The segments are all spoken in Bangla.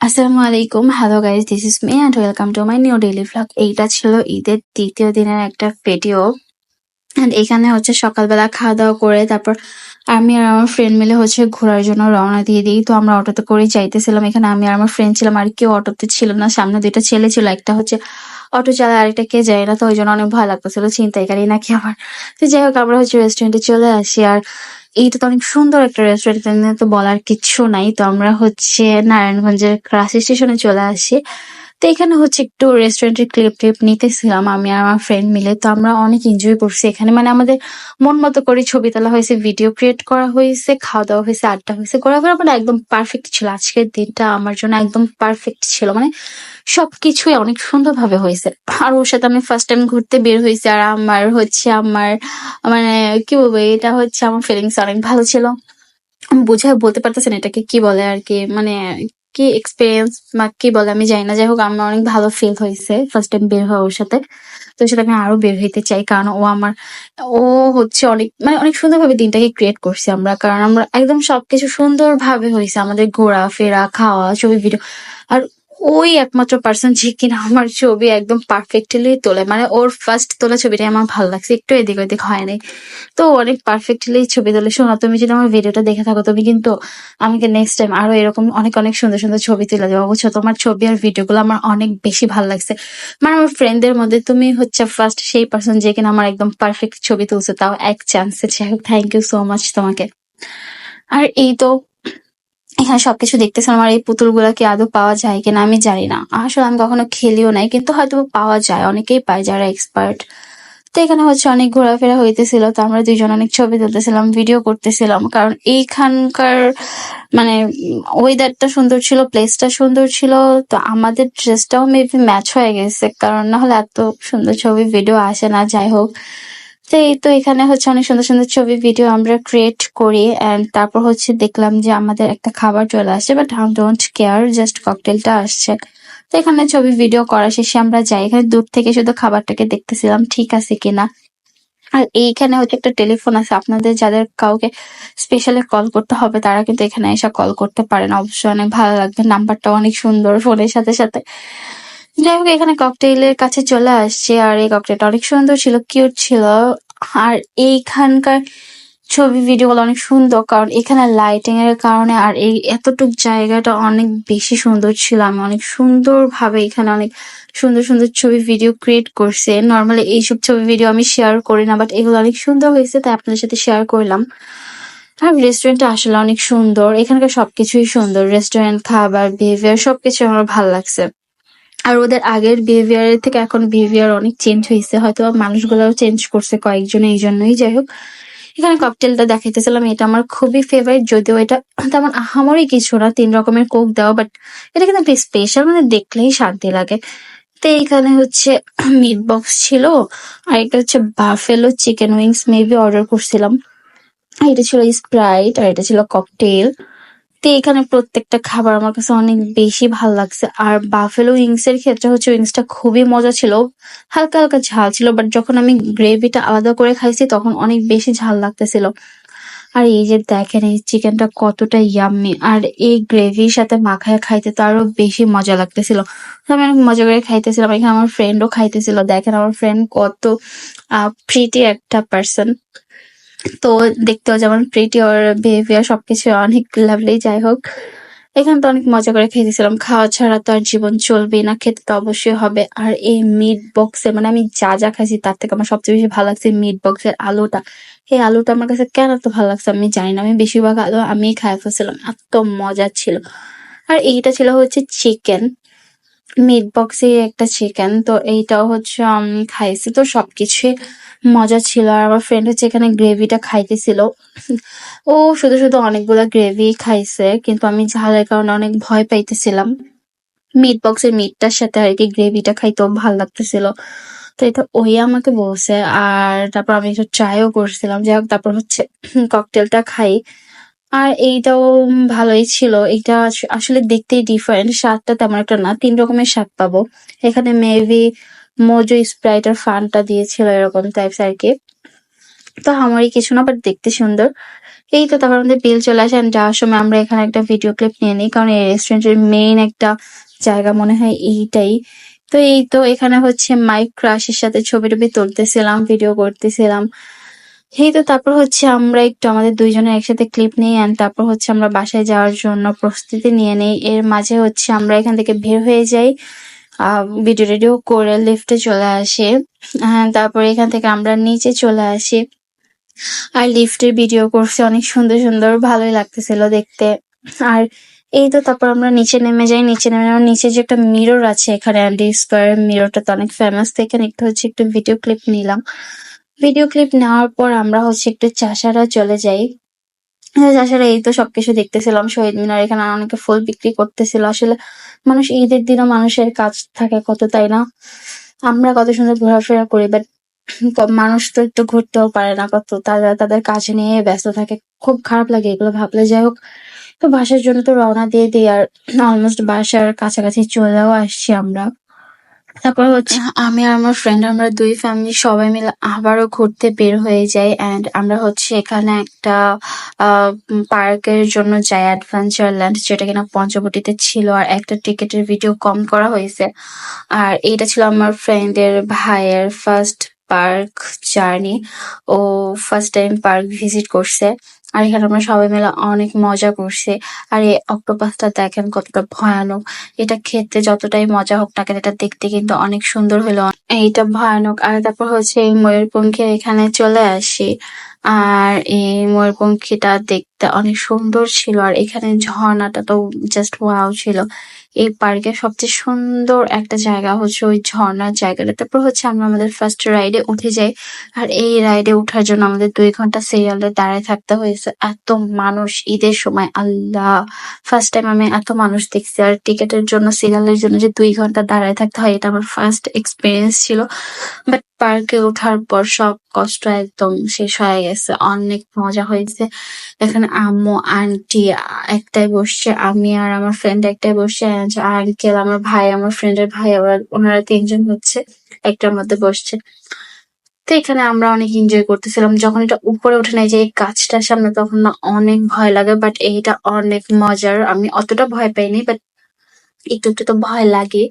আসসালামু আলাইকুম hello guys this is me and welcome to my new daily vlog এইটা ছিল ঈদের তৃতীয় দিনের একটা ভিডিও অ্যান্ড এখানে হচ্ছে সকালবেলা খাওয়া দাওয়া করে তারপর আমি আর আমার ফ্রেন্ড মিলে হচ্ছে ঘোরার জন্য রওনা দিয়ে দিই। তো আমরা অটোতে করে যাইতেছিলাম। এখানে আমি আর আমার ফ্রেন্ড ছিলাম। আর কেউ অটোতে ছিল না। সামনে দুইটা ছেলে ছিল। একটা হচ্ছে অটো চালায় আরেকটা কে যায় না। তো ওই জন্য অনেক ভয় লাগতেছিল। ছিনতাইকারী নাকি আমার। তো যাই হোক, আমরা হচ্ছে রেস্টুরেন্টে চলে আসি। আর এইটা তো অনেক সুন্দর একটা রেস্টুরেন্ট তো বলার কিছু নাই। তো আমরা হচ্ছে নারায়ণগঞ্জের ক্রাস স্টেশনে চলে আসি। তো এখানে হচ্ছে একটু রেস্টুরেন্টের ক্লিপ টিপ নিতেছিলাম আমি আর আমার ফ্রেন্ড মিলে। তো আমরা অনেক এনজয় করছি এখানে। মানে আমাদের মন মতো করে ছবি তোলা হয়েছে ভিডিও ক্রিয়েট করা হয়েছে, খাওয়া দাওয়া হয়েছে, আড্ডা হয়েছে। ঘোরাফেরা মানে একদম পারফেক্ট ছিল। আজকের দিনটা আমার জন্য একদম পারফেক্ট ছিল। মানে সবকিছুই অনেক সুন্দরভাবে হয়েছে। আর ওর সাথে আমি ফার্স্ট টাইম ঘুরতে বের হয়েছি। আর আমার হচ্ছে আমার মানে কি বলব, এটা হচ্ছে আমার ফিলিংস অনেক ভালো ছিল। বুঝে, বলতে পারতেছেন এটাকে কি বলে আর কি? মানে কি এক্সপিরিয়েন্স বা কি বলে, আমি জানি না। যাই হোক, আমার অনেক ভালো ফিল হয়েছে ফার্স্ট টাইম বের হওয়া ওর সাথে। তো সেটা আমি আরও বের হইতে চাই, কারণ ও আমার, ও হচ্ছে অনেক মানে অনেক সুন্দরভাবে দিনটাকে ক্রিয়েট করছি আমরা। কারণ আমরা একদম সবকিছু সুন্দরভাবে হয়েছে। আমাদের ঘোরাফেরা, খাওয়া, ছবি ভিডিও আর ওই একমাত্র পার্সন যে কিনা আমার ছবি একদম পারফেক্টলি তোলে। মানে ওর ফার্স্ট তোলা ছবিটাই আমার ভালো লাগছে। একটু এদিক ওদিক হয়নি তো অনেক পারফেক্টলি ছবি তোলে। শোনো, তুমি যদি আমার ভিডিওটা দেখে থাকো, তুমি কিন্তু আমাকে নেক্সট টাইম আরও এরকম অনেক অনেক সুন্দর সুন্দর ছবি তুলে দেবো। বুঝছ তোমার ছবি আর ভিডিওগুলো আমার অনেক বেশি ভালো লাগছে। মানে আমার ফ্রেন্ডদের মধ্যে তুমি হচ্ছে ফার্স্ট সেই পার্সন যে কিনা আমার একদম পারফেক্ট ছবি তুলছে, তাও এক চান্সে হোক থ্যাংক ইউ সো মাচ তোমাকে। আর এই তো এখানে সবকিছু দেখতেছেন, আমার এই পুতুলগুলা কি আদৌ পাওয়া যায় কিনা আমি জানি না। আসলে আমি কখনো খেলিও নাই, কিন্তু হয়তো পাওয়া যায়, অনেকেই পায় যারা এক্সপার্ট তো এখানে হচ্ছে অনেক ঘোরাফেরা হইতেছিল, তো আমরা দুইজন অনেক ছবি তুলতেছিলাম ভিডিও করতেছিলাম, কারণ এইখানকার মানে ওয়েদারটা সুন্দর ছিল প্লেসটা সুন্দর ছিল, তো আমাদের ড্রেসটাও মেবি ম্যাচ হয়ে গেছে, কারণ না হলে এত সুন্দর ছবি ভিডিও আসে না, যাই হোক। তো এই তো এখানে হচ্ছে অনেক সুন্দর সুন্দর ছবি ভিডিও আমরা ক্রিয়েট করি এন্ড তারপর হচ্ছে দেখলাম যে আমাদের একটা খাবার চলে আসছে but I don't care just ককটেলটা আসছে। তো এখানে ছবি ভিডিও করা শেষে আমরা যাই। এখানে দূর থেকে শুধু খাবারটাকে দেখতেছিলাম, ঠিক আছে কিনা। আর এইখানে হচ্ছে একটা টেলিফোন আছে, আপনাদের যাদের কাউকে স্পেশালি কল করতে হবে, তারা কিন্তু এখানে এসে কল করতে পারেন। অবশ্যই অনেক ভালো লাগবে নাম্বারটা অনেক সুন্দর ফোনের সাথে সাথে। যাই হোক, এখানে ককটেইলের কাছে চলে আসছে, আর এই ককটেলটা অনেক সুন্দর ছিল কিউট ছিল। আর এইখানকার ছবি ভিডিওগুলো অনেক সুন্দর, কারণ এখানে লাইটিং এর কারণে আর এই এতটুক জায়গাটা অনেক বেশি সুন্দর ছিল। আমি অনেক সুন্দর ভাবে এখানে অনেক সুন্দর সুন্দর ছবি ভিডিও ক্রিয়েট করছে। নর্মালি এইসব ছবি ভিডিও আমি শেয়ার করি না বাট এগুলো অনেক সুন্দর হয়েছে, তাই আপনাদের সাথে শেয়ার করলাম। আর রেস্টুরেন্টটা আসলে অনেক সুন্দর, এখানকার সবকিছুই সুন্দর রেস্টুরেন্ট খাবার বিহেভিয়ার সবকিছু আমার ভালো লাগছে। আর ওদের আগের বিহেভিয়ারের থেকে এখন বিহেভিয়ার অনেক চেঞ্জ হয়েছে। হয়তো মানুষগুলোও চেঞ্জ করছে, কয়েকজন এই জন্যই। যাই হোক, এখানে ককটেলটা দেখাইতেছিলাম, এটা আমার খুবই ফেভারিট যদিও এটা তেমন আহামরি কিছু না, তিন রকমের কোক দেওয়া বাট এটা কিন্তু স্পেশাল মানে দেখলেই শান্তি লাগে। তো এইখানে হচ্ছে মিট বক্স ছিল, আর এটা হচ্ছে buffalo chicken wings maybe order করছিলাম। এটা ছিল স্প্রাইট আর এটা ছিল ককটেল তো এখানে প্রত্যেকটা খাবার আমার কাছে অনেক বেশি ভালো লাগছে। আর বাফেলো উইংস এর ক্ষেত্রে হচ্ছে উইংসটা খুবই মজা ছিল। হালকা হালকা ঝাল ছিল বাট যখন আমি গ্রেভিটা আলাদা করে খাইছি তখন অনেক বেশি ঝাল লাগতেছিল। আর এই যে দেখেন এই চিকেনটা কতটা ইয়াম্মি আর এই গ্রেভির সাথে মাখায় খাইতে তো আরও বেশি মজা লাগতেছিল। আমি অনেক মজা করে খাইতেছিলাম। এখানে আমার ফ্রেন্ডও খাইতেছিল। দেখেন আমার ফ্রেন্ড কত প্রিটি একটা পার্সন তো দেখতেও যেমন প্রিটি ওর বিহেভিয়ার সবকিছু অনেক লাভলি যাই হোক। এখানে তো অনেক মজা করে খেয়েছিলাম খাওয়া ছাড়া তো আর জীবন চলবেই না, খেতে তো অবশ্যই হবে। আর এই মিট বক্সে মানে আমি যা যা খাইছি, তার থেকে আমার সবচেয়ে বেশি ভালো লাগছে মিট বক্সের আলুটা। এই আলুটা আমার কাছে কেন এত ভালো লাগছে আমি জানি না। আমি বেশিরভাগ আলু আমি খাই ফেলছিলাম। এত মজা ছিল। আর এইটা ছিল হচ্ছে চিকেন মিট বক্সে একটা চিকেন তো এইটাও হচ্ছে আমি খাইছি। তো সবকিছুই মজা ছিল। আর আমার ফ্রেন্ড হচ্ছে এখানে গ্রেভিটা খাইতেছিল। ও শুধু শুধু অনেকগুলো গ্রেভি খাইছে, কিন্তু আমি ঝালের কারণে অনেক ভয় পাইতেছিলাম। মিট বক্সের মিটটার সাথে আর কি গ্রেভিটা খাইতেও ভালো লাগতেছিল। তো এটা ওই আমাকে বলছে। আর তারপর আমি একটু ট্রাইও করছিলাম। যাই হোক, তারপর হচ্ছে ককটেলটা খাই। আর এইটাও ভালোই ছিল। এটা আসলে দেখতেই ডিফারেন্ট স্বাদটা তেমন একটা না। তিন রকমের স্বাদ পাবো। এখানে মেবি মোজো স্প্রাইট আর ফানটা দিয়েছিল এরকম টাইপস আর কি। তো আমারই কিছু না বাট দেখতে সুন্দর। এই তো তারপর আমাদের বিল চলে আসে। And যাওয়ার সময় আমরা এখানে একটা ভিডিও ক্লিপ নিয়ে নিই। কারণ এই রেস্টুরেন্টের মেইন একটা জায়গা মনে হয় এইটাই। তো এই তো এখানে হচ্ছে মাইক ক্রাশের সাথে ছবি টবি তুলতেছিলাম ভিডিও করতেছিলাম। এই তো তারপর হচ্ছে আমরা একটু আমাদের দুইজনের একসাথে ক্লিপ নিই অ্যান্ড তারপর হচ্ছে আমরা বাসায় যাওয়ার জন্য প্রস্তুতি নিয়ে নিই। এর মাঝে হচ্ছে আমরা এখান থেকে বের হয়ে যাই। ভিডিও টিডিও করে লিফটে চলে আসে। আহ, তারপর এখান থেকে আমরা নিচে চলে আসি। আর লিফটের ভিডিও করছে অনেক সুন্দর সুন্দর ভালোই লাগতেছিল দেখতে। আর এই তো তারপর আমরা নিচে নেমে যাই। নিচে নেমে আমার নিচে যে একটা মিরর আছে এখানে অ্যান্ডি স্কোয়ার মিররটা তো অনেক ফেমাস তো এখানে একটু হচ্ছে একটু ভিডিও ক্লিপ নিলাম। ভিডিও ক্লিপ নেওয়ার পর আমরা হচ্ছে একটু চাষারা চলে যাই। চাষারা এই তো সবকিছু দেখতেছিলাম, শহীদ মিনার এখানে অনেকে ফুল বিক্রি করতেছিল। আসলে মানুষ ঈদের দিনও মানুষের কাজ থাকে কত, তাই না? আমরা কত সুন্দর ঘোরাফেরা করি বাট মানুষ তো একটু ঘুরতেও পারে না কত। তারা তাদের কাজ নিয়ে ব্যস্ত থাকে, খুব খারাপ লাগে এগুলো ভাবলে। যাই হোক, তো বাসার জন্য তো রওনা দিয়ে দিই আর অলমোস্ট বাসার কাছাকাছি চলেও আসছি আমরা। তারপর হচ্ছে আমি আর আমার ফ্রেন্ড আমরা দুই ফ্যামিলি সবাই মিলে আবারও ঘুরতে বের হয়ে যাই এন্ড আমরা হচ্ছে এখানে একটা পার্কের জন্য যাই অ্যাডভেঞ্চার ল্যান্ড যেটা কিনা পঞ্চবটিতে ছিল আর একটা টিকেটের ভিডিও কম করা হয়েছে। আর এটা ছিল আমার ফ্রেন্ডের ভাইয়ের ফার্স্ট পার্ক জার্নি ও ফার্স্ট টাইম পার্ক ভিজিট করছে। আর এখানে আমরা সবাই মিলে অনেক মজা করছে। আর এই অক্টোপাসটা দেখেন কতটা ভয়ানক। এটা খেতে যতটাই মজা হোক না কেন, এটা দেখতে কিন্তু অনেক সুন্দর হলো। এইটা ভয়ানক। আর তারপর হচ্ছে এই ময়ূরপঙ্খী এখানে চলে আসি। আর এই ময়ূরপঙ্খীটা দেখতে অনেক সুন্দর ছিল। আর এখানে ঝর্ণাটা তো জাস্ট ওয়াও ছিল। এই পার্কের সবচেয়ে সুন্দর একটা জায়গা হচ্ছে ওই ঝর্ণার জায়গাটা। তারপর হচ্ছে আমরা আমাদের ফার্স্ট রাইডে উঠে যাই। আর এই রাইডে ওঠার জন্য আমাদের দুই ঘণ্টা সিরিয়ালে দাঁড়ায় থাকতে হয়েছে। এত মানুষ ঈদের সময়, আল্লাহ! ফার্স্ট টাইম আমি এত মানুষ দেখছি। আর টিকেটের জন্য সিরিয়ালের জন্য যে দুই ঘণ্টা দাঁড়ায় থাকতে হয়, এটা আমার ফার্স্ট এক্সপিরিয়েন্স ছিল। বাট পার্কে ওঠার পর সব কষ্ট একদম শেষ হয়ে গেছে। অনেক মজা হয়েছে। এখানে আম্মু, আন্টি একটাই বসছে, আমি আর আমার ফ্রেন্ড একটাই বসছে আঙ্কেল আমার ভাই, আমার ফ্রেন্ডের ভাই, ওরা, ওনারা তিনজন হচ্ছে, একটার মধ্যে বসছে। তো এখানে আমরা অনেক এনজয় করতেছিলাম। যখন এটা উপরে উঠে নেয় যে এই গাছটার সামনে, তখন না অনেক ভয় লাগে বাট এইটা অনেক মজার। আমি অতটা ভয় পাইনি বাট একটু একটু তো ভয় লাগে।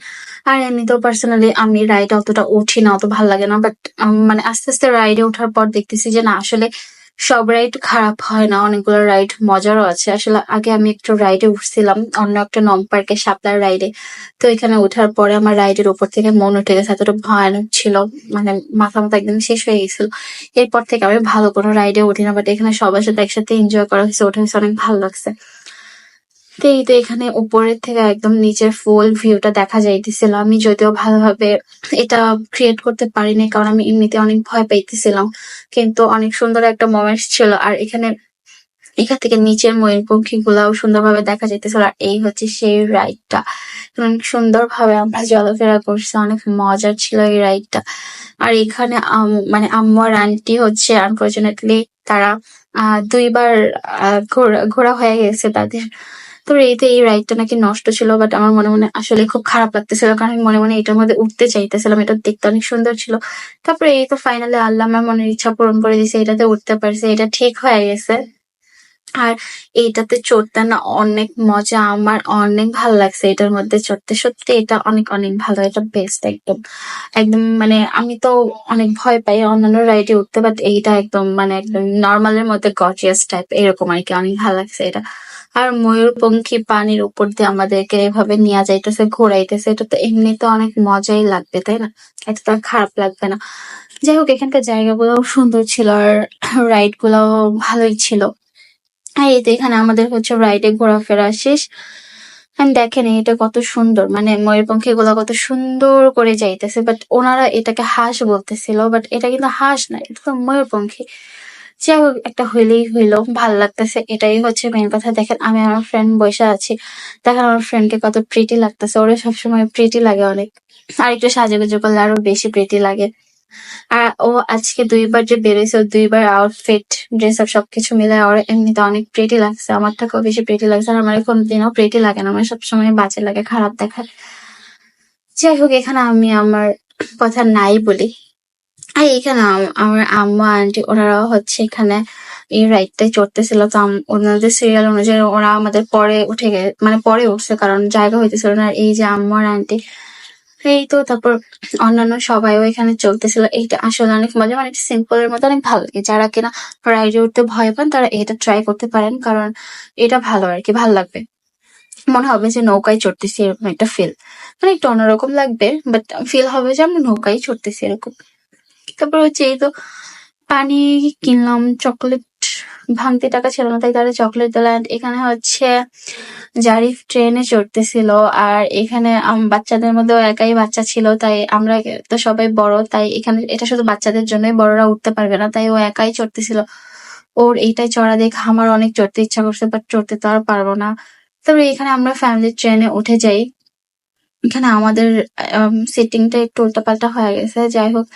আর এমনিতেও পার্সোনালি আমি রাইডে অতটা উঠি না, অত ভালো লাগে না বাট মানে আস্তে আস্তে রাইডে ওঠার পর দেখতেছি যে না, আসলে সব রাইড খারাপ হয় না, অনেকগুলো রাইড মজারও আছে। আসলে আগে আমি একটু রাইডে উঠছিলাম, অন্য একটা নং পার্কে শাপলার রাইডে তো এখানে ওঠার পরে আমার রাইডের উপর থেকে মন উঠে গেছে, এতটা ভয়ানক ছিল মানে মাথা মাথা একদম শেষ হয়ে গেছিল। এরপর থেকে আমি ভালো কোনো রাইডে উঠি না বাট এখানে সবার সাথে একসাথে এনজয় করা হয়েছে, ওঠা হয়েছে, অনেক ভালো লাগছে। তো এই তো এখানে উপরের থেকে একদম নিচের ফুল ভিউটা দেখা যাইতেছিল। আমি যদিও ভালোভাবে এটা ক্রিয়েট করতে পারিনি, কারণ আমি এমনিতে অনেক ভয় পাইতেছিলাম। কিন্তু অনেক সুন্দর একটা মোমেন্ট ছিল। আর এখানে, এখান থেকে নিচের ময়ূর ময়ূরপঙ্খী গুলাও সুন্দরভাবে দেখা যাইতেছিল। আর এই হচ্ছে সেই রাইডটা অনেক সুন্দরভাবে আমরা চলাফেরা করছি। অনেক মজার ছিল এই রাইডটা আর এখানে মানে আম্মু আর আন্টি হচ্ছে আনফর্চুনেটলি তারা দুইবার ঘোরা ঘোরা হয়ে গেছে তাদের তো এই তো এই রাইডটা নাকি নষ্ট ছিল বাট আমার মনে মনে আসলে খুব খারাপ লাগতেছিল, কারণ আমি মনে মনে এটার মধ্যে উঠতে চাইতেছিলাম, এটা দেখতে অনেক সুন্দর ছিল। তারপরে এই তো ফাইনালি আল্লাহ আমার মনের ইচ্ছা পূরণ করে দিয়েছে, এটাতে উঠতে পারছে, এটা ঠিক হয়ে গেছে। আর এইটাতে চড়তে না অনেক মজা, আমার অনেক ভালো লাগছে এটার মধ্যে চড়তে। সত্যি এটা অনেক অনেক ভালো, এটা বেস্ট একদম। একদম মানে আমি তো অনেক ভয় পাই অন্যান্য রাইডে উঠতে বাট এইটা একদম মানে একদম নর্মালের মধ্যে গর্জিয়াস টাইপ এরকম আর কি অনেক ভালো লাগছে এটা। আর ময়ূরপঙ্খী পানির উপর দিয়ে আমাদেরকে এভাবে নিয়ে যাইতেছে, ঘোরাইতেছে, এটা তো এমনিতে অনেক মজাই লাগবে, তাই না? এটা তো খারাপ লাগবে না। যাই হোক, এখানকার জায়গাগুলোও সুন্দর ছিল আর রাইড গুলাও ভালোই ছিল। আর এই তো এখানে আমাদের হচ্ছে রাইডে ঘোরাফেরা শেষ। দেখেন এটা কত সুন্দর মানে ময়ের ময়ূরপঙ্খী গুলা কত সুন্দর করে যাইতেছে। বাট ওনারা এটাকে হাঁস বলতেছিল বাট এটা কিন্তু হাঁস না, এটা তো ময়ূরপঙ্খী। যাই হোক, একটা হইলেই হইল, ভালো লাগতেছে। এটাই হচ্ছে মেন কথা। দেখেন, আমি আমার ফ্রেন্ড বসে আছি। দেখেন, আমার ফ্রেন্ডকে কত প্রিটি লাগতেছে। ওরা সবসময় প্রিটি লাগে অনেক। আর একটু সাজুগুজু করলে আরও বেশি প্রিটি লাগে। ও আজকে দুইবার যে ওর দুইবার আউটফিট ড্রেস আপ সবকিছু মিলে ওর এমনিতে অনেক প্রেটি লাগছে। আমার থেকেও বেশি প্রেটি লাগছে আর আমার কোনোদিনও প্রেটি লাগে না আমার সবসময় বাজে লাগে, খারাপ দেখায় যাই হোক, এখানে আমি আমার কথা নাই বলি। আর এখানে আম- আমার আম্মা, আন্টি ওনারাও হচ্ছে এখানে এই রাইডটাই চড়তেছিল। তো ওনাদের সিরিয়াল অনুযায়ী ওরা আমাদের পরে উঠে গে মানে পরে উঠছে, কারণ জায়গা হইতেছিল না। এই যে আম্মু আর আন্টি এই তো তারপর অন্যান্য সবাইও এখানে চলতেছিল। এইটা আসলে অনেক মজা মানে সিম্পল এর মধ্যে অনেক ভালো লাগে। যারা কিনা রাইডে উঠতে ভয় পান, তারা এটা ট্রাই করতে পারেন, কারণ এটা ভালো আর কি, ভালো লাগবে। মনে হবে যে নৌকায় চড়তেছি, এরকম একটা ফিল মানে একটু অন্যরকম লাগবে বাট ফিল হবে যে আমরা নৌকায় চড়তেছি এরকম। তারপর হচ্ছে এই তো পানি কিনলাম চকলেট ভাঙতে টাকা ছিল না, তাই তারা চকলেট দিল এখানে হচ্ছে জারিফ ট্রেনে চড়তেছিল। আর এখানে বাচ্চাদের মধ্যেও একাই বাচ্চা ছিল, তাই আমরা তো সবাই বড়, তাই এখানে এটা শুধু বাচ্চাদের জন্যই বড়রা উঠতে পারবে না, তাই ও একাই চড়তেছিল। ওর এইটাই চড়া দেখ, আমার অনেক চড়তে ইচ্ছা করছে বাট চড়তে তো আর পারব না। তারপরে এখানে আমরা ফ্যামিলি ট্রেনে উঠে যাই। এখানে আমাদের সিটিংটা একটু উল্টাপাল্টা হয়ে গেছে, যাই হোক।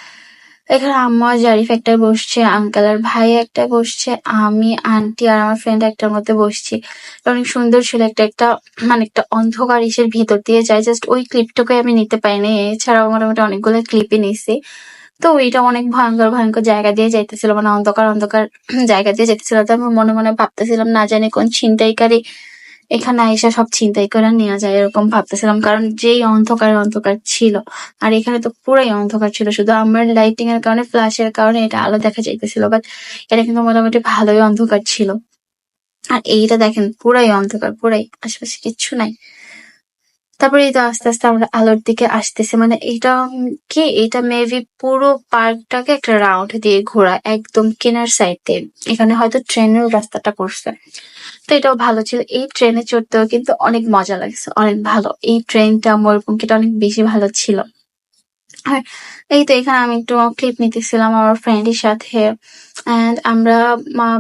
এখানে আম্মা জারিফ একটা বসছে, আঙ্কেল আর ভাই একটা বসছে, আমি, আন্টি আর আমার ফ্রেন্ড একটার মধ্যে বসছি। অনেক সুন্দর ছিল একটা একটা মানে একটা অন্ধকার ইসের ভিতর দিয়ে যায়। জাস্ট ওই ক্লিপটুকুই আমি নিতে পারিনি। এছাড়াও মোটামুটি অনেকগুলো ক্লিপই নিছি। তো ওইটা অনেক ভয়ঙ্কর ভয়ঙ্কর জায়গা দিয়ে যাইতেছিল মানে অন্ধকার অন্ধকার জায়গা দিয়ে যাইতেছিল। তো আমি মনে মনে ভাবতেছিলাম, না জানি কোন ছিনতাইকারী এখানে আইসা সব ছিনতাই করে নেওয়া যায় এরকম ভাবতেছিলাম, কারণ যেই অন্ধকার অন্ধকার ছিল, আর এখানে তো পুরাই অন্ধকার ছিল, শুধু আমার লাইটিং এর কারণে ফ্ল্যাশের কারণে এটা আলো দেখা যাইতেছিল বাট এটা কিন্তু মোটামুটি ভালোই অন্ধকার ছিল। আর এইটা দেখেন, পুরাই অন্ধকার, পুরাই, আশেপাশে কিচ্ছু নাই। তারপরে এই তো আস্তে আস্তে আমরা আলোর দিকে আসতেছি মানে এটা কি? এটা মেবি পুরো পার্কটাকে একটা রাউন্ড দিয়ে ঘোরা, একদম কেনার সাইড দিয়ে। এখানে হয়তো ট্রেনের রাস্তাটা করছে তো এটাও ভালো ছিল। এই ট্রেনে চড়তেও কিন্তু অনেক মজা লাগছে, অনেক ভালো। এই ট্রেনটা ময়ূরপঙ্খীটা অনেক বেশি ভালো ছিল। এই তো এখানে আমি একটু ক্লিপ নিতেছিলাম আমার ফ্রেন্ডের সাথে। এন্ড আমরা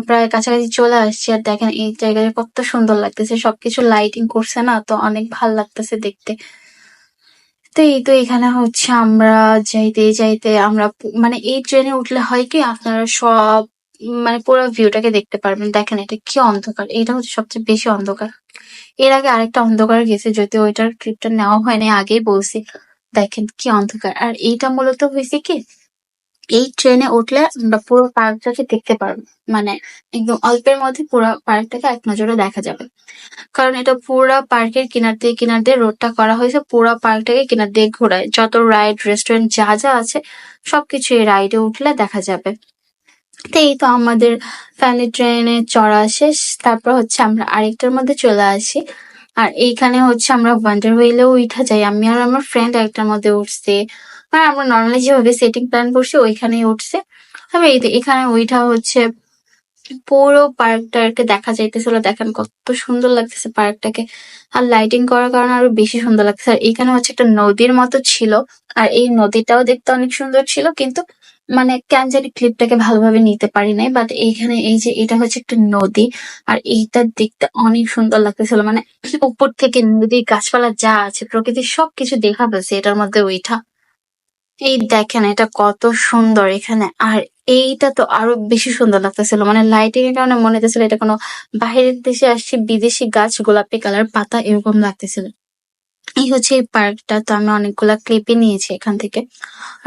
প্রায় কাছাকাছি চলে আসছি। আর দেখেন এই জায়গাটা কত সুন্দর লাগতেছে। সবকিছু লাইটিং করছে না, তো অনেক ভালো লাগতেছে দেখতে। তো এই তো এখানে হচ্ছে আমরা যাইতে যাইতে আমরা মানে এই ট্রেনে উঠলে হয় কি, আপনারা সব মানে পুরো ভিউটাকে দেখতে পারবেন। দেখেন এটা কি অন্ধকার। এটা হচ্ছে সবচেয়ে বেশি অন্ধকার। এর আগে আরেকটা অন্ধকার গেছে যদি ওইটার ক্লিপটা নেওয়া হয়নি, আগেই বলছি। দেখেন কি অন্ধকার। আর এইটা মূলত হয়েছে কি, এই ট্রেনে উঠলে আমরা পুরো পার্কটাকে দেখতে পারব মানে একদম অল্পের মধ্যে পুরো পার্কটাকে এক নজরে দেখা যাবে। কারণ এটা পুরো পার্কের কিনার দিয়ে কিনার দিয়ে রোডটা করা হয়েছে, পুরো পার্কটাকে কিনার দিয়ে ঘোরায়। যত রাইড রেস্টুরেন্ট যা যা আছে, সবকিছু এই রাইডে উঠলে দেখা যাবে। এই তো আমাদের ফ্যামিলি ট্রেনে চড়া শেষ, তারপর হচ্ছে আমরা আরেকটার মধ্যে চলে আসি। আর এইখানে হচ্ছে আমরা ওয়ান্ডার হুইলেও উঠা যাই। আমি আর আমার ফ্রেন্ড একটার মধ্যে উঠছে। মানে আমরা নর্মালি যেভাবে সেটিং প্ল্যান করছি, ওইখানেই উঠছে। তবে এই এখানে ওইটা হচ্ছে, পুরো পার্কটাকে দেখা যাইতেছিল। দেখেন কত সুন্দর লাগতেছে পার্কটাকে। আর লাইটিং করার কারণে আরও বেশি সুন্দর লাগছে আর এখানে হচ্ছে একটা নদীর মতো ছিল। আর এই নদীটাও দেখতে অনেক সুন্দর ছিল, কিন্তু মানে কেন ক্লিপটাকে ভালোভাবে নিতে পারি নাই বাট এইখানে এই যে এটা হচ্ছে একটা নদী, আর এইটা দেখতে অনেক সুন্দর লাগতেছিল। মানে উপর থেকে নদীর গাছপালা যা আছে, প্রকৃতির সবকিছু দেখা পেয়েছে এটার মধ্যে ওইটা। এই দেখেন এটা কত সুন্দর এখানে, আর এইটা তো আরও বেশি সুন্দর লাগতেছিল। মানে লাইটিং এর কারণে মনে হতেছিল এটা কোনো বাইরের দেশে আসছে বিদেশি গাছ, গোলাপি কালার, পাতা এরকম লাগতেছিল। এই হচ্ছে এই পার্কটা, তো আমি অনেকগুলা ক্লিপে নিয়েছি এখান থেকে।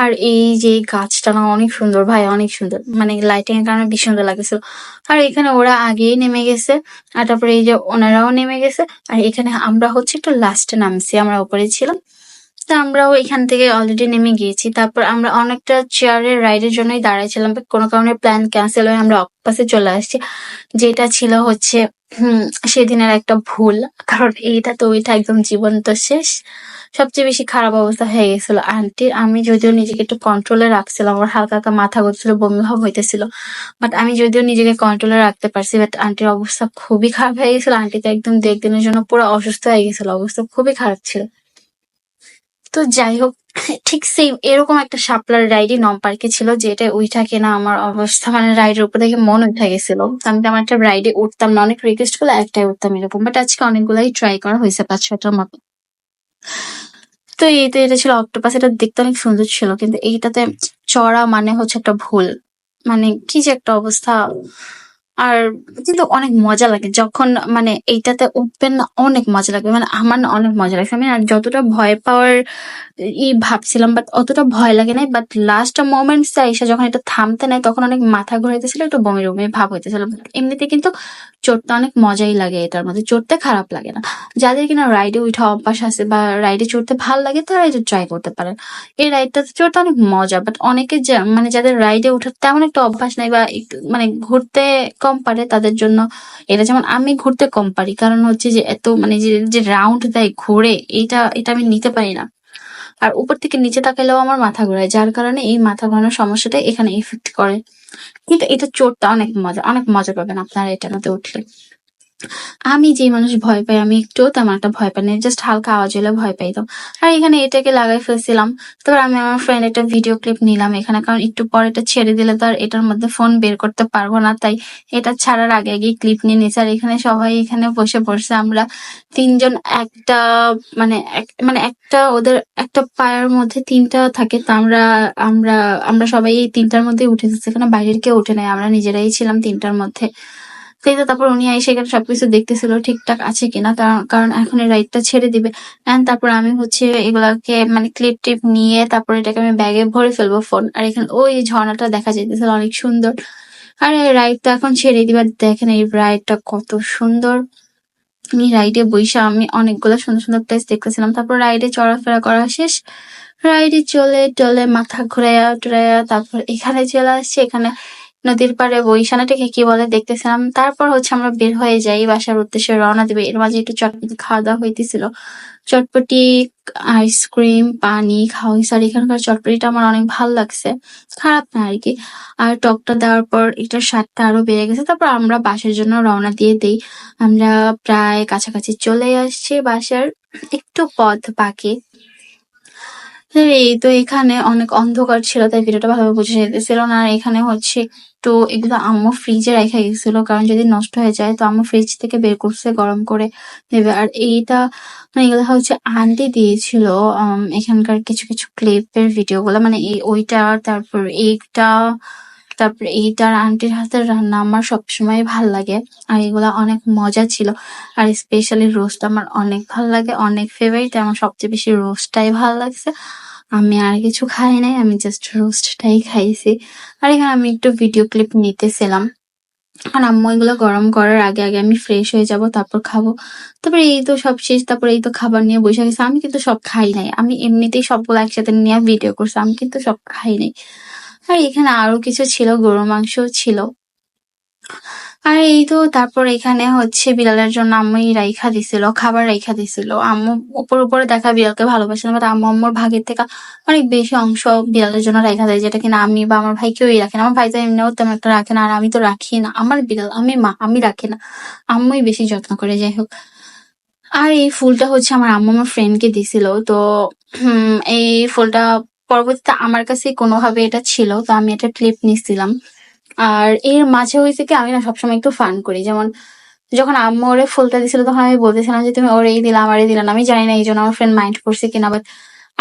আর এই যে গাছটা না, অনেক সুন্দর ভাই, অনেক সুন্দর। মানে লাইটিং এর কারণে ভীষণ সুন্দর লাগছিল আর এখানে ওরা আগেই নেমে গেছে, আর তারপরে এই যে ওনারাও নেমে গেছে। আর এখানে আমরা হচ্ছে একটু লাস্টে নামছি, আমরা উপরে ছিলাম। তো আমরাও এখান থেকে অলরেডি নেমে গিয়েছি। তারপর আমরা অনেকটা চেয়ারের রাইডের জন্যই দাঁড়াইছিলাম। কোনো কারণে প্ল্যান ক্যান্সেল হয়ে আমরা অক্পাসে চলে আসছি। যেটা ছিল হচ্ছে সেদিনের একটা ভুল। কারণ এইটা তো ওইটা একদম জীবন্ত শেষ। সবচেয়ে বেশি খারাপ অবস্থা হয়ে গেছিল। আন্টির আমি যদিও নিজেকে একটু কন্ট্রোলে রাখছিলাম। আমার হালকা হালকা মাথা ঘুরছিল, বমি ভাব হইতেছিল। বাট আমি যদিও নিজেকে কন্ট্রোলে রাখতে পারছি বাট আন্টির অবস্থা খুবই খারাপ হয়ে গেছিল। আন্টি তো একদম দু একদিনের জন্য পুরো অসুস্থ হয়ে গেছিল। অবস্থা খুবই খারাপ ছিল। তো যাই হোক, ঠিক সেম এরকম একটা শাপলার রাইডই নম পার্কে ছিল, যেটা ওইটা কিনা আমার অবস্থা মানে রাইডের উপর থেকে মন উঠে গেছিল। আমি তেমন একটা রাইডে উঠতাম না, অনেক রিকোয়েস্ট করলে একটাই উঠতাম এরকম বাট আজকে অনেকগুলাই ট্রাই করা হয়েছে পাঁচ ছয়টার মতো। তো এই তো এটা ছিল অক্টোপাস এটা দেখতে অনেক সুন্দর ছিল, কিন্তু এইটাতে চড়া মানে হচ্ছে একটা ভুল। মানে কি যে একটা অবস্থা। আর কিন্তু অনেক মজা লাগে। যখন মানে এইটাতে উঠবেন না, অনেক মজা লাগবে। মানে আমার না অনেক মজা লাগছে। আমি আর যতটা ভয় পাওয়ার ই ভাবছিলাম বাট অতটা ভয় লাগে নাই। বাট লাস্ট মোমেন্টস এসে যখন এটা থামতে নাই তখন অনেক মাথা ঘুরাইতেছিল, একটু বমি বমি ভাব হইতেছিল। এমনিতে কিন্তু চড়তে অনেক মজাই লাগে এটার মধ্যে। চড়তে খারাপ লাগে না। যাদের কিনা রাইডে উঠা অভ্যাস আছে বা রাইডে চড়তে ভালো লাগে তারা এটা ট্রাই করতে পারেন এই রাইডটাতে চড়তে অনেক মজা বাট অনেকে মানে যাদের রাইডে ওঠার তেমন একটা অভ্যাস নাই বা মানে ঘুরতে কম পারে, তাদের জন্য এটা যেমন আমি ঘুরতে কম পারি। কারণ হচ্ছে যে, এত মানে যে রাউন্ড দেয় ঘুরে এটা এটা আমি নিতে পারি না। আর উপর থেকে নিচে তাকাইলেও আমার মাথা ঘোরায়। যার কারণে এই মাথা ঘোরানোর সমস্যাটা এখানে ইফেক্ট করে। কিন্তু এটা চড়তে অনেক মজা অনেক মজা পাবেন আপনারা এটার মধ্যে উঠলে। আমি যে মানুষ ভয় পাই, আমি একটুও তেমন একটা ভয় পাই না জাস্ট হালকা আওয়াজ হলে ভয় পাইতাম আর এখানে এটাকে লাগাই ফেলছিলাম, তারপর আমি আমার ফ্রেন্ড একটা ভিডিও ক্লিপ নিলাম এখানে, কারণ একটু পর এটা ছেড়ে দিলে তো আর এটার মধ্যে ফোন বের করতে পারব না, তাই এটা ছাড়ার আগে আগে ক্লিপ নিয়ে নিয়েছি। আর এখানে সবাই এখানে বসে পড়ছে, আমরা তিনজন একটা মানে মানে একটা ওদের একটা পায়ের মধ্যে তিনটা থাকে, তো আমরা আমরা আমরা সবাই এই তিনটার মধ্যে উঠে এসেছি এখানে বাইরের কেউ উঠে নাই, আমরা নিজেরাই ছিলাম তিনটার মধ্যে। তো তো তারপর উনি এসে এখানে সবকিছু দেখতেছিল ঠিকঠাক আছে কিনা কারণ এখন এই রাইডটা ছেড়ে দিবে। এন্ড তারপর আমি হচ্ছে এগুলাকে মানে ক্লিপ টিপ নিয়ে তারপর এটাকে আমি ব্যাগে ভরে ফেলব ফোন আর এখানে ওই ঝর্ণাটা দেখা যাইতেছিল অনেক সুন্দর। আর এই রাইডটা এখন ছেড়ে দিবার দেখেন এই রাইডটা কত সুন্দর। আমি রাইডে বইসা আমি অনেকগুলো সুন্দর সুন্দর প্লেস দেখতেছিলাম। তারপর রাইডে চলাফেরা করা শেষ। রাইডে চলে টলে মাথা ঘুরাইয়া টুরাইয়া তারপর এখানে চলে আসছে, এখানে নদীর পাড়ে বৈশানাটাকে কি বলে দেখতেছিলাম। তারপর হচ্ছে আমরা বের হয়ে যাই, বাসার উদ্দেশ্যে রওনা দিবে। এর মাঝে একটু চটপটি খাওয়া দাওয়া হইতেছিল। চটপটি, আইসক্রিম, পানি খাওয়া হয়েছে আর এখানকার চটপটিটা আমার অনেক ভালো লাগছে। খারাপ না আর কি আর টকটা দেওয়ার পর এটার স্বাদটা আরও বেড়ে গেছে। তারপর আমরা বাসার জন্য রওনা দিয়ে দেই। আমরা প্রায় কাছাকাছি চলে আসছি বাসার। একটু পথ বাকি। এই তো এখানে অনেক অন্ধকার ছিল, তাই ভিডিওটা ভালোভাবে বুঝে যেতেছিল না। আর এখানে হচ্ছে একটু এগুলো আম্মু ফ্রিজে রেখে গেছিল, কারণ যদি নষ্ট হয়ে যায় তো আম্মু ফ্রিজ থেকে বের করছে, গরম করে দেবে আর এইটা এগুলো হচ্ছে আন্টি দিয়েছিল এখানকার কিছু কিছু ক্লিপের ভিডিও গুলো। মানে এই ওইটা, তারপর এইটা তারপর এইটার আন্টির হাতের রান্না আমার সবসময় ভালো লাগে। আর এগুলা অনেক মজা ছিল। আর স্পেশালি রোস্ট আমার অনেক ভালো লাগে, অনেক ফেভারিট আমার সবচেয়ে বেশি রোস্টটাই ভালো লাগছে। আমি আর কিছু খাই নাই, আমি জাস্ট রোস্টটাই খাইছি। আর এখানে আমি একটু ভিডিও ক্লিপ নিতেছিলাম। আর আম্মু এগুলো গরম করার আগে আগে আমি ফ্রেশ হয়ে যাব, তারপর খাব। তারপর এই তো সব শেষ, তারপর এই তো খাবার নিয়ে বসে গেছে। আমি কিন্তু সব খাই নাই। আমি এমনিতেই সবগুলো একসাথে নিয়ে ভিডিও করছি, আমি কিন্তু সব খাই নাই। আর এখানে আরও কিছু ছিল গরু মাংস ছিল। আর এই তো তারপর এখানে হচ্ছে বিড়ালের জন্য আম্মুই রাইখা দিছিল, খাবার রাইখা দিছিল। আম্মু উপর উপরে দেখা বিড়ালকে ভালোবাসে না আম্মু আম্মুর ভাগের থেকে অনেক বেশি অংশ বিড়ালের জন্য রাইখা দেয়, যেটা কিনা আমি বা আমার ভাই কেউই রাখে না। আমার ভাই তো এমনিও তেমন একটা রাখে না, আর আমি তো রাখি না। আমার বিড়াল আমি মা, আমি রাখি না। আম্মুই বেশি যত্ন করে, যাই হোক। আর এই ফুলটা হচ্ছে আমার আম্মু আমার ফ্রেন্ডকে দিছিল, তো এই ফুলটা পরবর্তীতে আমার কাছে কোনোভাবে এটা ছিল, তো আমি এটা ক্লিপ নিছিলাম। আর এর মাঝে হয়েছে কি, আমি না সবসময় একটু ফান করি। যেমন যখন আম্মু ওরে ফুলটা দিছিল, তখন আমি বলতেছিলাম যে, তুমি ওরে এই দিলা আমারে দিলা না। আমি জানি না এই জন্য আমার ফ্রেন্ড মাইন্ড করছে কিনা বাট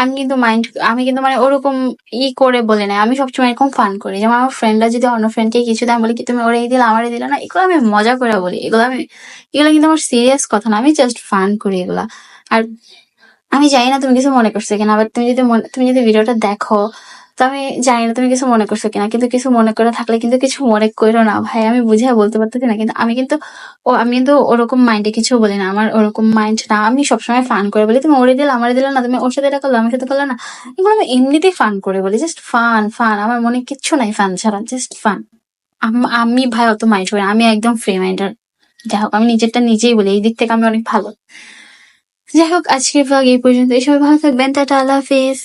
আমি কিন্তু মাইন্ড আমি কিন্তু মানে ওরকম ই করে বলে নাই। আমি সবসময় এরকম ফান করি। যেমন আমার ফ্রেন্ডরা যদি অন্য ফ্রেন্ডকে কিছু দেয় বলি, কি তুমি ওরে এই দিলা আমারে দিলা না? এগুলো আমি মজা করে বলি। এগুলো আমি, এগুলো কিন্তু আমার সিরিয়াস কথা না। আমি জাস্ট ফান করি এগুলা। আর আমি জানি না তুমি কিছু মনে করছ কিনা আবার তুমি যদি তুমি যদি ভিডিওটা দেখো, তো আমি জানি না তুমি কিছু মনে করছ কিনা, কিন্তু কিছু মনে করে থাকলে কিন্তু কিছু মনে করো না। ভাই, আমি বুঝে বলতে পারতেছি না কিন্তু আমি কিন্তু, ও, আমি কিন্তু ওরকম মাইন্ডে কিছু বলি না, আমার ওরকম মাইন্ড না। আমি সবসময় ফান করে বলি, তুমি ওরে দিলে, আমার দিলে না, তুমি ওর সাথে এটা করল, আমার সাথে করল না। এগুলো আমি এমনিতেই ফান করে বলি জাস্ট ফান ফান আমার মনে কিচ্ছু নাই ফান ছাড়া জাস্ট ফান আমি ভাই অত মাইন্ড করি আমি একদম ফ্রি মাইন্ডার যাই হোক, আমি নিজেরটা নিজেই বলি, এই দিক থেকে আমি অনেক ভালো। যাই হোক আজকের ভাগ এই পর্যন্ত সবাই ভালো থাকবেন। টাটা আল্লাহ হাফিজ।